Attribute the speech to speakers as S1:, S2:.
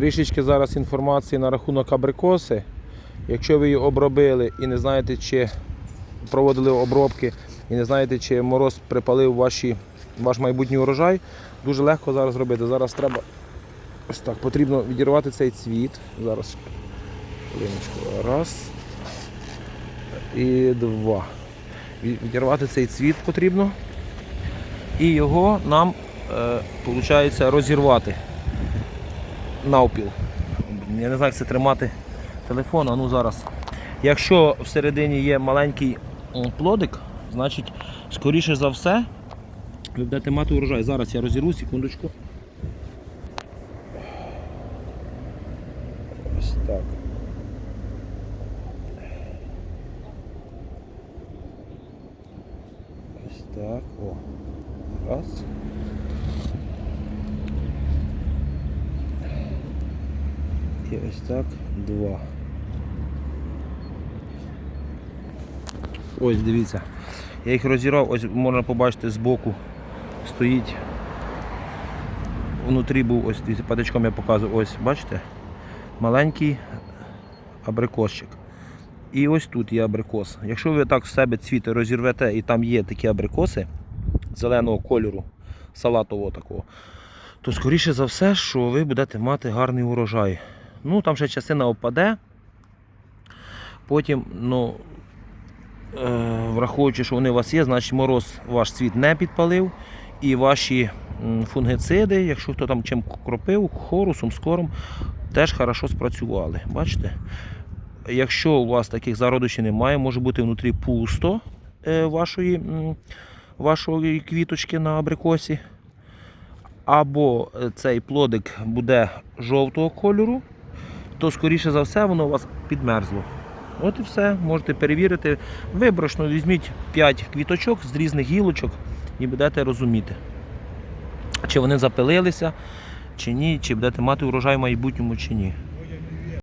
S1: Трішечки зараз інформації на рахунок абрикоси. Якщо ви її обробили і не знаєте, чи проводили обробки, і не знаєте, чи мороз припалив ваші, ваш майбутній урожай, дуже легко зараз зробити. Зараз треба ось так, потрібно відірвати цей цвіт. Зараз. Раз і два. Відірвати цей цвіт потрібно. І його нам виходить розірвати навпіл. Я не знаю, як це тримати телефон, а ну зараз. Якщо всередині є маленький плодик, значить, скоріше за все, ви будете мати урожай. Зараз я розірву, секундочку. Ось так. Ось так. О. Раз. І ось так два. Ось дивіться. Я їх розірвав, ось можна побачити збоку стоїть. Внутрі був ось патичком я показую, ось, бачите? Маленький абрикосчик. І ось тут є абрикос. Якщо ви так в себе цвіти розірвете і там є такі абрикоси зеленого кольору, салатового такого, то скоріше за все, що ви будете мати гарний урожай. Ну, там ще частина опаде. Потім, ну, е, враховуючи, що вони у вас є, значить мороз ваш цвіт не підпалив. І ваші фунгициди, якщо хто там чим кропив, хорусом, скором, теж хорошо спрацювали. Бачите? Якщо у вас таких зародичів немає, може бути внутрі пусто е, вашої, вашої квіточки на абрикосі. Або е, цей плодик буде жовтого кольору, то скоріше за все воно у вас підмерзло. От і все, можете перевірити. виборошно, візьміть 5 квіточок з різних гілочок і будете розуміти, чи вони запилилися, чи ні, чи будете мати урожай в майбутньому, чи ні.